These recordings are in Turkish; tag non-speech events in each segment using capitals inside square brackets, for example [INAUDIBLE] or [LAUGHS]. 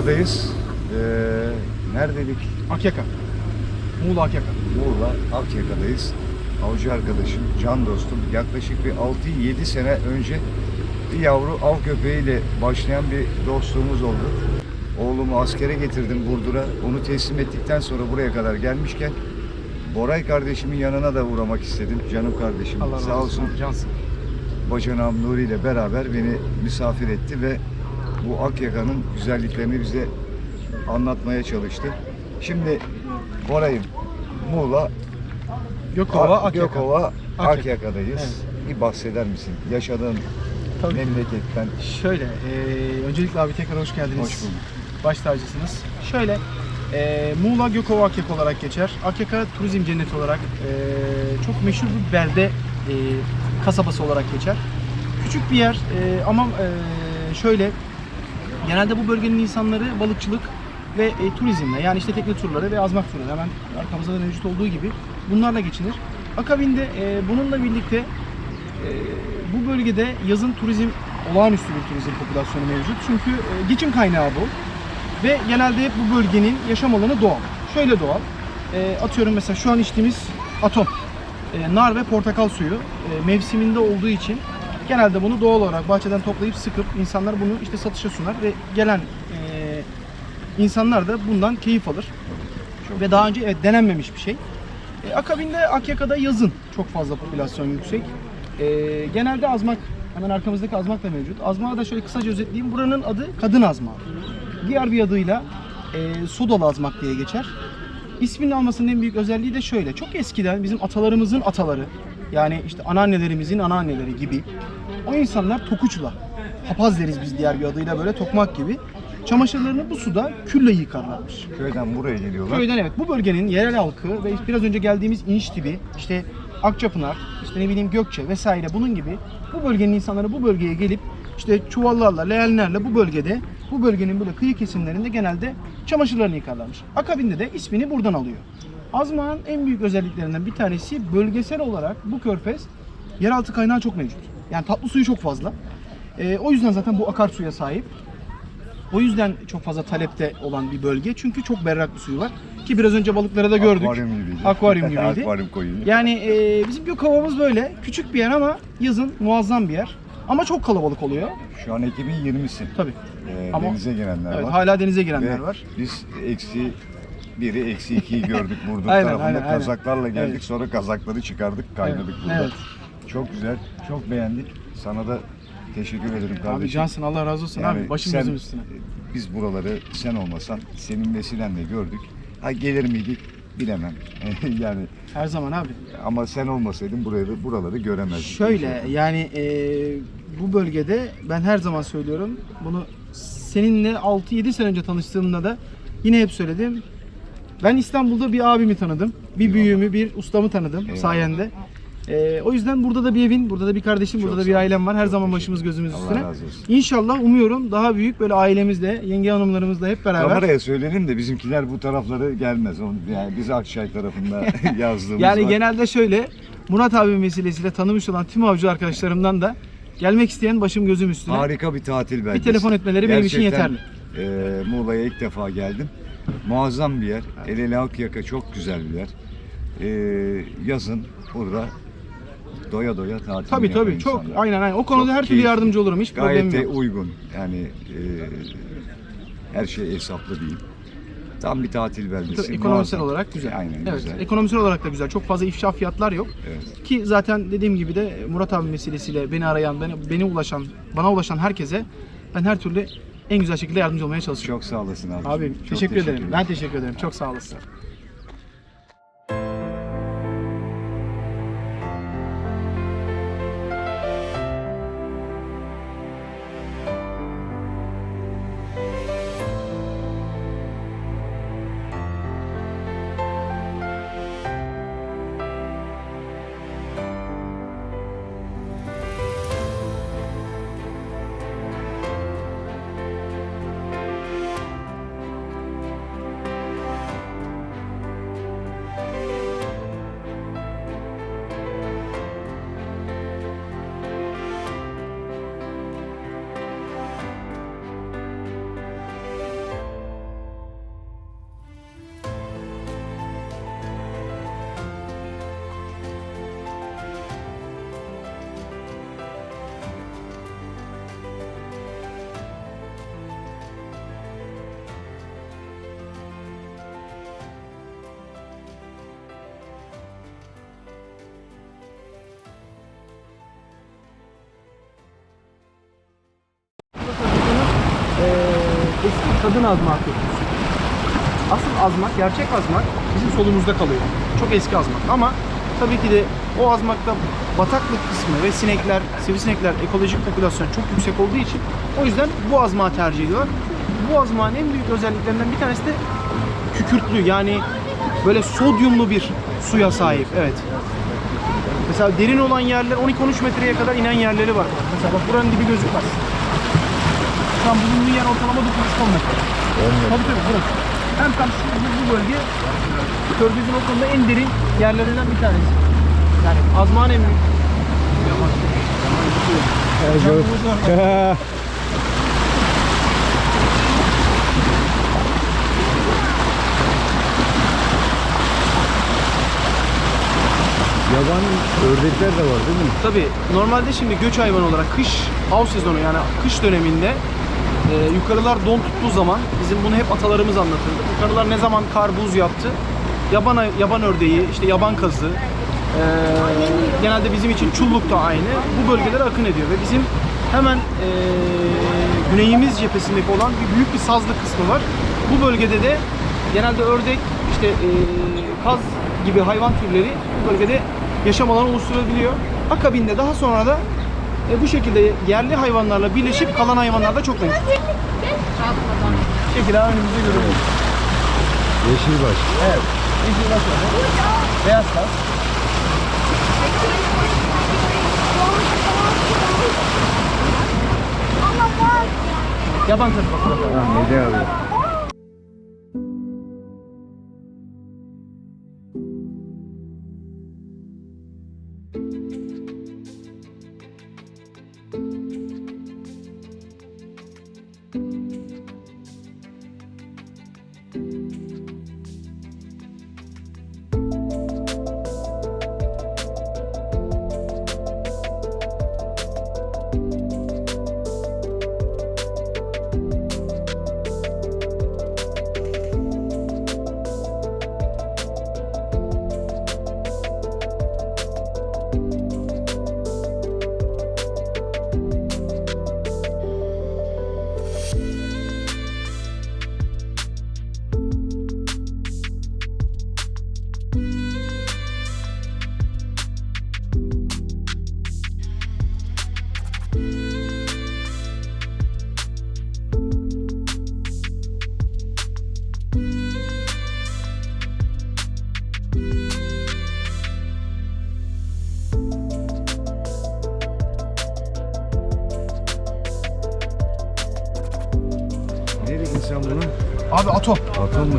Muğla'dayız. Ee, neredeydik? Akyaka. Muğla Akyaka. Muğla, Akyaka'dayız. Avcı arkadaşım, can dostum. Yaklaşık bir 6-7 sene önce bir yavru av köpeğiyle başlayan bir dostluğumuz oldu. Oğlumu askere getirdim Burdur'a. Onu teslim ettikten sonra buraya kadar gelmişken Boray kardeşimin yanına da uğramak istedim. Canım kardeşim. Allah Sağ olsun. Cansın. bacanağım Nuri ile beraber beni misafir etti ve bu Akyaka'nın güzelliklerini bize anlatmaya çalıştı. Şimdi Boray'ım Muğla, Gökova Ak- Akyaka. Gökova, Akyaka. Akyaka'dayız. Bir bahseder misin? Yaşadığın Tabii. memleketten. Şöyle, eee, öncelikle abi tekrar hoş geldiniz. Hoş bulduk. Baş tacısınız. Şöyle, eee, Muğla Gökova Akyaka olarak geçer. Akyaka turizm cenneti olarak eee, çok meşhur bir belde eee, kasabası olarak geçer. Küçük bir yer eee, ama eee, şöyle, genelde bu bölgenin insanları balıkçılık ve e, turizmle yani işte tekne turları ve azmak turları hemen arkamızda da mevcut olduğu gibi bunlarla geçinir. Akabinde e, bununla birlikte e, bu bölgede yazın turizm olağanüstü bir turizm popülasyonu mevcut. Çünkü e, geçim kaynağı bu. Ve genelde hep bu bölgenin yaşam alanı doğal. Şöyle doğal. E, atıyorum mesela şu an içtiğimiz atom. E, nar ve portakal suyu e, mevsiminde olduğu için genelde bunu doğal olarak bahçeden toplayıp sıkıp insanlar bunu işte satışa sunar ve gelen insanlar da bundan keyif alır. Ve daha önce evet, denenmemiş bir şey. E, akabinde Akyaka'da yazın çok fazla popülasyon yüksek. E, genelde azmak, hemen arkamızdaki azmak da mevcut. Azmağı da şöyle kısaca özetleyeyim. Buranın adı kadın azmağı. Diğer bir adıyla e, azmak diye geçer. İsminin almasının en büyük özelliği de şöyle. Çok eskiden bizim atalarımızın ataları, yani işte anneannelerimizin anneanneleri gibi o insanlar tokuçla, papaz deriz biz diğer bir adıyla böyle tokmak gibi çamaşırlarını bu suda külle yıkarlarmış. Köyden buraya geliyorlar. Köyden evet bu bölgenin yerel halkı ve biraz önce geldiğimiz İnişdibi, işte Akçapınar, işte ne bileyim Gökçe vesaire bunun gibi bu bölgenin insanları bu bölgeye gelip işte çuvallarla, leğenlerle bu bölgede, bu bölgenin böyle kıyı kesimlerinde genelde çamaşırlarını yıkarlarmış. Akabinde de ismini buradan alıyor. Azmağın en büyük özelliklerinden bir tanesi bölgesel olarak bu körfez yeraltı kaynağı çok mevcut. Yani tatlı suyu çok fazla. Ee, o yüzden zaten bu akarsuya sahip. O yüzden çok fazla talepte olan bir bölge. Çünkü çok berrak bir suyu var. Ki biraz önce balıklara da gördük. Akvaryum gibiydi. Akvaryum gibiydi. [LAUGHS] Akvaryum koyu. Yani e, bizim Gökova'mız böyle. Küçük bir yer ama yazın muazzam bir yer. Ama çok kalabalık oluyor. Şu an ekibin 20'si. Tabii. Ee, Ama- denize girenler Evet, var. hala denize girenler Ve var. Biz eksi biri eksi ikiyi gördük [LAUGHS] Burdur Aynen, tarafında. aynen, aynen. Kazaklarla geldik Evet. sonra kazakları çıkardık kaynadık Evet, burada. evet. Çok güzel, çok beğendik. Sana da teşekkür ederim kardeşim. Abi cansın Allah razı olsun Yani abi. Başım sen- üstüne. Biz buraları sen olmasan senin vesilenle gördük. Ha gelir miydik bilemem. [LAUGHS] yani Her zaman abi. ama sen olmasaydın buraları buraları göremezdik. Şöyle yani e, bu bölgede ben her zaman söylüyorum bunu seninle 6-7 sene önce tanıştığımda da yine hep söyledim. Ben İstanbul'da bir abimi tanıdım. Bir büyüğümü, bir ustamı tanıdım Eyvallah. sayende. E, o yüzden burada da bir evin, burada da bir kardeşim, burada Çok da sağ bir ailem var. Her Çok zaman başımız gözümüz Allah üstüne. razı olsun. İnşallah umuyorum daha büyük böyle ailemizle, yenge hanımlarımızla hep beraber. Kameraya söylerim de bizimkiler bu tarafları gelmez. Onu- Yani biz Akçay tarafında [LAUGHS] yazdığımız Yani var. genelde şöyle Murat abi vesilesiyle tanımış olan tüm avcı arkadaşlarımdan da gelmek isteyen başım gözüm üstüne. Harika bir tatil beldesi. telefon etmeleri benim için Gerçekten, e, Muğla'ya ilk defa geldim. Muazzam bir yer. Eleli Akyaka çok güzel bir yer. E, yazın burada doya doya tatil Tabii tabii çok aynen aynen. O konuda her türlü yardımcı olurum. Hiç Gayet problemim de yok. uygun. Yani e, her şey hesaplı değil. Tam bir tatil beldesi. Tabii, ekonomisel Muazzam. olarak güzel. Aynen evet, güzel. ekonomisel olarak da güzel. Çok fazla ifşa fiyatlar yok. Evet. Ki zaten dediğim gibi de Murat abi meselesiyle beni arayan, beni, beni ulaşan, bana ulaşan herkese ben her türlü en güzel şekilde yardımcı olmaya çalışıyorum. Çok sağ olasın abi. Abi Çok teşekkür ederim. Ben teşekkür ederim. Çok sağ olasın. Kadın azmak yapıyoruz. Asıl azmak, gerçek azmak bizim solumuzda kalıyor. Çok eski azmak ama tabii ki de o azmakta bataklık kısmı ve sinekler, sivrisinekler ekolojik popülasyon çok yüksek olduğu için o yüzden bu azmağı tercih ediyorlar. Bu azmağın en büyük özelliklerinden bir tanesi de kükürtlü yani böyle sodyumlu bir suya sahip. Evet. Mesela derin olan yerler 12-13 metreye kadar inen yerleri var. Mesela bak buranın dibi gözükmez. Şu an bulunduğu yer ortalama 9-10 metre. Tabii tabii burası. Hem karşı bu, bu bölge Körfez'in o konuda en derin yerlerinden bir tanesi. Yani azmağın en büyük. [LAUGHS] Yaban ördekler de var değil mi? Tabii normalde şimdi göç hayvanı olarak kış av sezonu yani kış döneminde e, yukarılar don tuttuğu zaman bizim bunu hep atalarımız anlatırdı. Yukarılar ne zaman kar buz yaptı? Yaban yaban ördeği, işte yaban kazı. e, genelde bizim için çulluk da aynı. Bu bölgelere akın ediyor ve bizim hemen e, güneyimiz cephesindeki olan bir büyük bir sazlık kısmı var. Bu bölgede de genelde ördek, işte e, kaz gibi hayvan türleri bu bölgede yaşam alanı oluşturabiliyor. Akabinde daha sonra da e, bu şekilde yerli hayvanlarla birleşip kalan hayvanlar da çok mevcut. Bu şekilde önümüzde görüyoruz. Yeşilbaş. Evet. Yeşil baş var. Beyaz kaz. Yaban burada. Ha, Mede abi.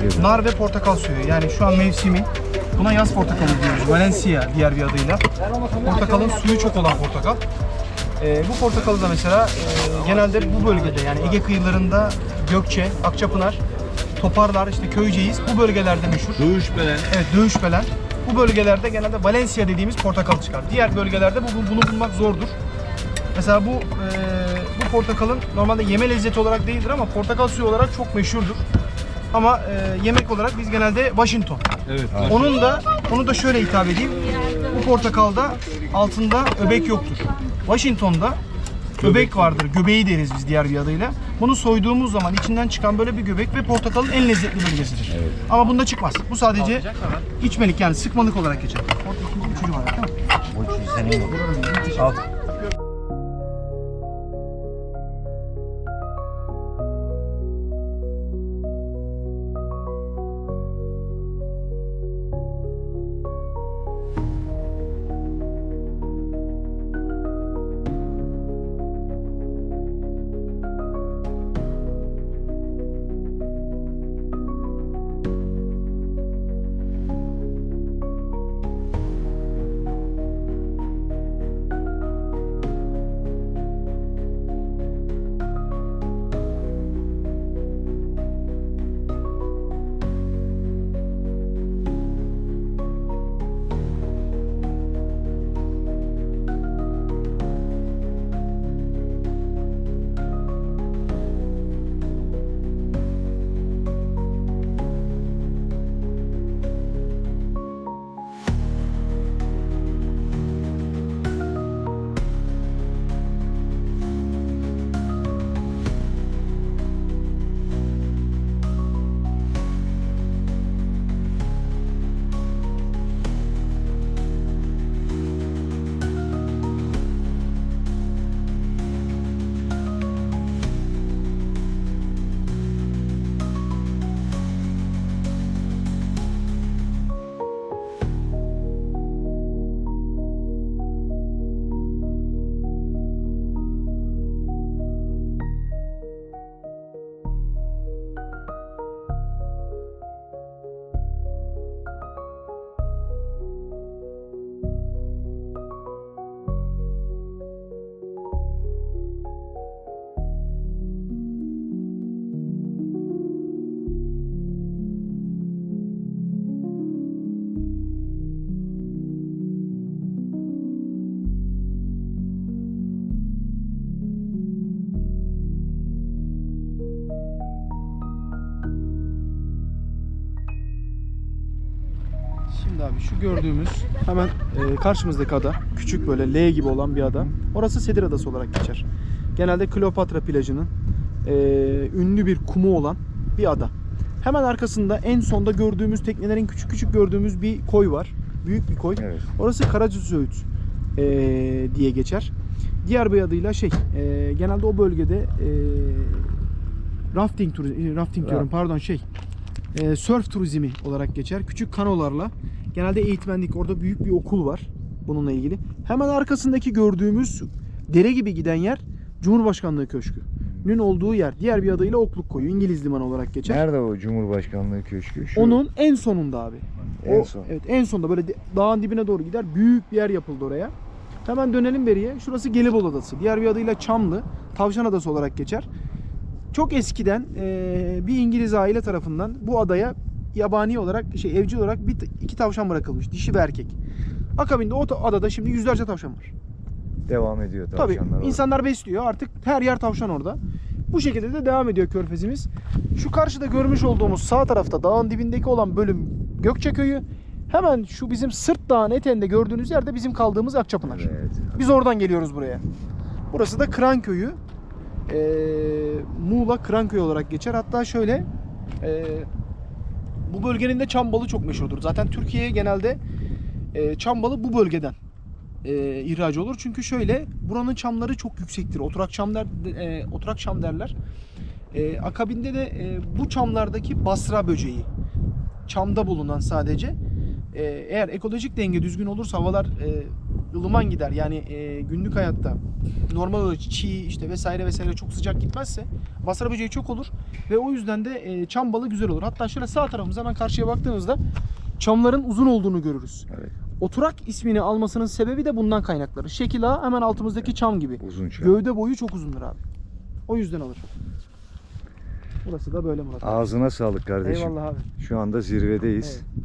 Dedin? Nar ve portakal suyu. Yani şu an mevsimi. Buna yaz portakalı diyoruz. Valencia diğer bir adıyla. Portakalın suyu çok olan portakal. Ee, bu portakalı da mesela e, genelde bu bölgede yani Ege kıyılarında Gökçe, Akçapınar, Toparlar, işte Köyceğiz bu bölgelerde meşhur. Dövüşmelen. Evet Dövüşbelen. Bu bölgelerde genelde Valencia dediğimiz portakal çıkar. Diğer bölgelerde bu, bunu bulmak zordur. Mesela bu e, bu portakalın normalde yeme lezzeti olarak değildir ama portakal suyu olarak çok meşhurdur. Ama e, yemek olarak biz genelde Washington. Evet. Onun da onu da şöyle hitap edeyim. Bu portakalda altında öbek yoktur. Washington'da öbek vardır. Göbeği deriz biz diğer bir adıyla. Bunu soyduğumuz zaman içinden çıkan böyle bir göbek ve portakalın en lezzetli bölgesidir. Ama bunda çıkmaz. Bu sadece içmelik yani sıkmalık olarak geçer. Bir çocuğu var. Tamam. Bu senin mi? Al. Şu gördüğümüz hemen e, karşımızdaki ada küçük böyle L gibi olan bir ada. Orası Sedir Adası olarak geçer. Genelde Kleopatra plajının e, ünlü bir kumu olan bir ada. Hemen arkasında en sonda gördüğümüz teknelerin küçük küçük gördüğümüz bir koy var. Büyük bir koy. Evet. Orası Karaca Söğüt e, diye geçer. Diğer bir adıyla şey e, genelde o bölgede e, rafting turizmi rafting diyorum pardon şey e, surf turizmi olarak geçer. Küçük kanolarla genelde eğitmenlik orada büyük bir okul var bununla ilgili. Hemen arkasındaki gördüğümüz dere gibi giden yer Cumhurbaşkanlığı Köşkü'nün olduğu yer. Diğer bir adıyla Okluk Koyu İngiliz limanı olarak geçer. Nerede o Cumhurbaşkanlığı Köşkü? Şu Onun en sonunda abi. en O- son. Evet en sonunda böyle dağın dibine doğru gider. Büyük bir yer yapıldı oraya. Hemen dönelim beriye. Şurası Gelibolu Adası. Diğer bir adıyla Çamlı. Tavşan Adası olarak geçer. Çok eskiden eee, bir İngiliz aile tarafından bu adaya yabani olarak şey evcil olarak bir iki tavşan bırakılmış. Dişi ve erkek. Akabinde o adada şimdi yüzlerce tavşan var. Devam ediyor Tabii tavşanlar. orada. insanlar besliyor. Artık her yer tavşan orada. Bu şekilde de devam ediyor körfezimiz. Şu karşıda görmüş olduğumuz sağ tarafta dağın dibindeki olan bölüm Gökçeköy'ü. Hemen şu bizim Sırt Dağı'nın eteğinde gördüğünüz yerde bizim kaldığımız Akçapınar. Evet. Biz oradan geliyoruz buraya. Burası da Kıranköy'ü. Ee, Muğla Kıranköy olarak geçer. Hatta şöyle ee, bu bölgenin de çam balı çok meşhurdur. Zaten Türkiye'ye genelde ee, çam balı bu bölgeden e, ihraç olur. Çünkü şöyle buranın çamları çok yüksektir. Oturak çam der, e, oturak çam derler. E, akabinde de e, bu çamlardaki basra böceği çamda bulunan sadece e, eğer ekolojik denge düzgün olursa havalar e, ılıman gider. Yani e, günlük hayatta normal olarak çiğ işte vesaire vesaire çok sıcak gitmezse basra böceği çok olur ve o yüzden de e, çam balı güzel olur. Hatta şöyle sağ tarafımıza hemen karşıya baktığımızda çamların uzun olduğunu görürüz. Evet. Oturak ismini almasının sebebi de bundan kaynakları. Şekil ağa hemen altımızdaki çam gibi. Uzun çam. Gövde boyu çok uzundur abi. O yüzden alır. Burası da böyle Murat. abi. Ağzına sağlık kardeşim. Eyvallah abi. Şu anda zirvedeyiz. Evet.